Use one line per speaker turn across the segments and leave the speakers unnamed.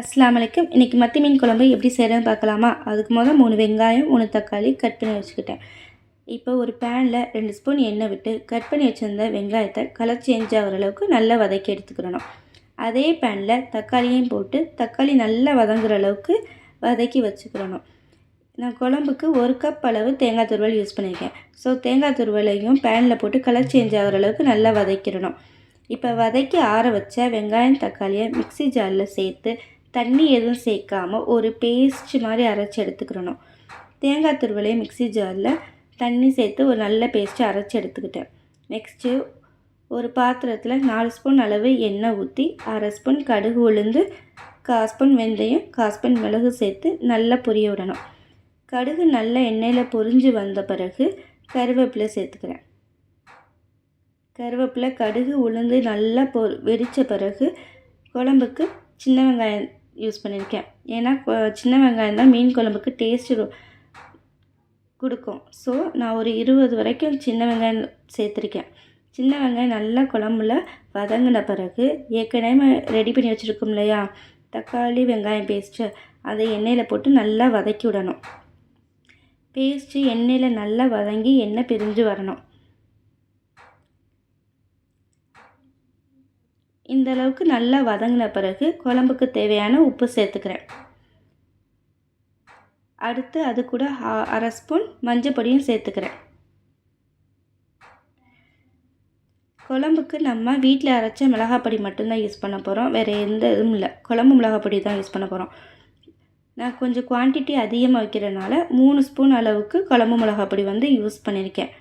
அஸ்லாம் வலைக்கும் இன்றைக்கி மத்தி மீன் குழம்பு எப்படி செய்கிறேன்னு பார்க்கலாமா? அதுக்கு முதல் மூணு வெங்காயம் மூணு தக்காளி கட் பண்ணி வச்சுக்கிட்டேன். இப்போ ஒரு பேனில் ரெண்டு ஸ்பூன் எண்ணெய் விட்டு கட் பண்ணி வச்சுருந்த வெங்காயத்தை கலர் சேஞ்ச் ஆகிற அளவுக்கு நல்லா வதக்கி எடுத்துக்கிடணும் அதே பேனில் தக்காளியும் போட்டு தக்காளி நல்லா வதங்குற அளவுக்கு வதக்கி வச்சுக்கிடணும் நான் குழம்புக்கு ஒரு கப் அளவு தேங்காய் துருவல் யூஸ் பண்ணியிருக்கேன் ஸோ தேங்காய் துருவலையும் பேனில் போட்டு கலர் சேஞ்ச் ஆகிற அளவுக்கு நல்லா வதக்கிடணும். இப்போ வதக்கி ஆற வச்ச வெங்காயம் தக்காளியை மிக்ஸி ஜாரில் சேர்த்து தண்ணி எதுவும் சேர்க்காம ஒரு பேஸ்ட் மாதிரி அரைச்சி எடுத்துக்கிறணும். தேங்காய் துருவலையும் மிக்ஸி ஜாரில் தண்ணி சேர்த்து ஒரு நல்ல பேஸ்ட்டு அரைச்சி எடுத்துக்கிட்டேன். நெக்ஸ்ட்டு ஒரு பாத்திரத்தில் நாலு ஸ்பூன் அளவு எண்ணெய் ஊற்றி அரை ஸ்பூன் கடுகு உளுந்து கால் ஸ்பூன் வெந்தயம் கால் ஸ்பூன் மிளகு சேர்த்து நல்லா பொரிய விடணும். கடுகு நல்லா எண்ணெயில் பொரிஞ்சு வந்த பிறகு கருவேப்பிலை சேர்த்துக்கிறேன். கருவேப்பிலை கடுகு உளுந்து நல்லா பொ வெடித்த பிறகு குழம்புக்கு சின்ன வெங்காயம் யூஸ் பண்ணியிருக்கேன். ஏன்னா கொ- சின்ன வெங்காயம் தான் மீன் குழம்புக்கு டேஸ்ட்டு கொடுக்கும். ஸோ நான் ஒரு இருபது வரைக்கும் சின்ன வெங்காயம் சேர்த்துருக்கேன். சின்ன வெங்காயம் நல்லா குழம்புல வதங்கின பிறகு ஏற்கனவே ரெடி பண்ணி வச்சுருக்கோம் இல்லையா? தக்காளி வெங்காயம் பேஸ்ட்டு அதை எண்ணெயில் போட்டு நல்லா வதக்கி விடணும். பேஸ்ட்டு எண்ணெயில் நல்லா வதங்கி எண்ணெய் பிரிஞ்சு வரணும். இந்த அளவுக்கு நல்லா வதங்கின பிறகு குழம்புக்கு தேவையான உப்பு சேர்த்துக்கிறேன். அடுத்து அது கூட அரை ஸ்பூன் மஞ்சள் பொடியும் சேர்த்துக்கிறேன். குழம்புக்கு நம்ம வீட்டில் அரைச்ச மிளகாப்பொடி மட்டும்தான் யூஸ் பண்ண போகிறோம் வேறு எந்த இதுவும் இல்லை. குழம்பு மிளகாப்பொடி தான் யூஸ் பண்ண போகிறோம் நான் கொஞ்சம் குவான்டிட்டி அதிகமாக வைக்கிறனால மூணு ஸ்பூன் அளவுக்கு குழம்பு மிளகாப்பொடி வந்து யூஸ் பண்ணியிருக்கேன்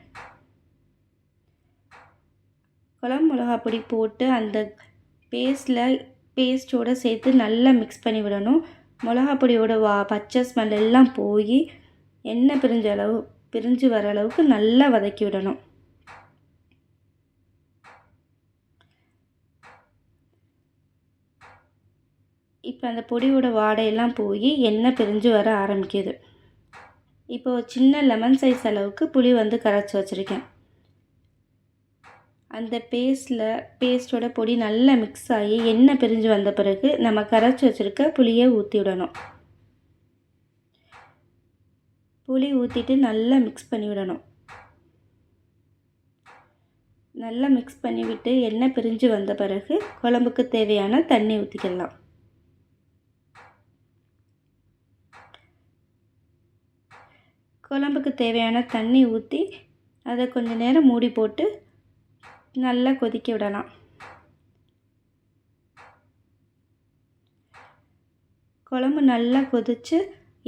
குழம்பு மிளகாப்பொடி போட்டு அந்த பேஸ்டில் பேஸ்ட்டோடு சேர்த்து நல்லா மிக்ஸ் பண்ணி விடணும். மிளகா பொடியோட வா பச்சை ஸ்மெல் எல்லாம் போய் எண்ணெய் பிரிஞ்ச அளவு பிரிஞ்சு வர அளவுக்கு நல்லா வதக்கி விடணும். இப்போ அந்த பொடியோட வாடையெல்லாம் போய் எண்ணெய் பிரிஞ்சு வர ஆரம்பிக்குது. இப்போ சின்ன லெமன் சைஸ் அளவுக்கு புளி வந்து கரைச்சி வச்சுருக்கேன். அந்த பேஸ்டில் பேஸ்ட்டோட பொடி நல்லா மிக்ஸ் ஆகி எண்ணெய் பிரிஞ்சு வந்த பிறகு நம்ம கரைச்சி வச்சுருக்க புளியை ஊற்றி விடணும். புளி ஊற்றிட்டு நல்லா மிக்ஸ் பண்ணி விடணும். நல்லா மிக்ஸ் பண்ணிவிட்டு எண்ணெய் பிரிஞ்சு வந்த பிறகு குழம்புக்கு தேவையான தண்ணி ஊற்றிக்கலாம் குழம்புக்கு தேவையான தண்ணி ஊற்றி அதை கொஞ்சம் நேரம் மூடி போட்டு நல்லா கொதிக்க விடலாம். குழம்பு நல்லா கொதித்து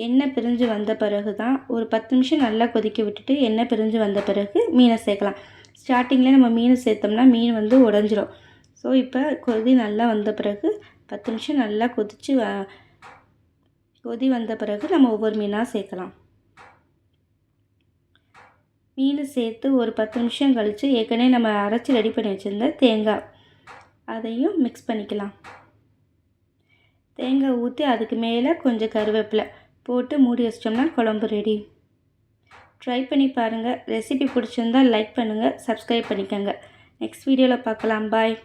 எண்ணெய் பிரிஞ்சு வந்த பிறகு தான் ஒரு பத்து நிமிஷம் நல்லா கொதிக்க விட்டுட்டு எண்ணெய் பிரிஞ்சு வந்த பிறகு மீனை சேர்க்கலாம். ஸ்டார்டிங்கில் நம்ம மீன் சேர்த்தோம்னா மீன் வந்து உடஞ்சிரும். ஸோ இப்போ கொதி நல்லா வந்த பிறகு பத்து நிமிஷம் நல்லா கொதித்து கொதி வந்த பிறகு நம்ம ஒவ்வொரு மீனாக சேர்க்கலாம். மீன் சேர்த்து ஒரு பத்து நிமிஷம் கழித்து ஏற்கனவே நம்ம அரைச்சி ரெடி பண்ணி வச்சுருந்த தேங்காய். அதையும் மிக்ஸ் பண்ணிக்கலாம். தேங்காய் ஊற்றி அதுக்கு மேலே கொஞ்சம் கருவேப்பிலை போட்டு மூடி வச்சிட்டோம்னா குழம்பு ரெடி ட்ரை பண்ணி பாருங்கள் ரெசிபி பிடிச்சிருந்தா லைக் பண்ணுங்கள் சப்ஸ்கிரைப் பண்ணிக்கோங்க. நெக்ஸ்ட் வீடியோவில் பார்க்கலாம். பாய்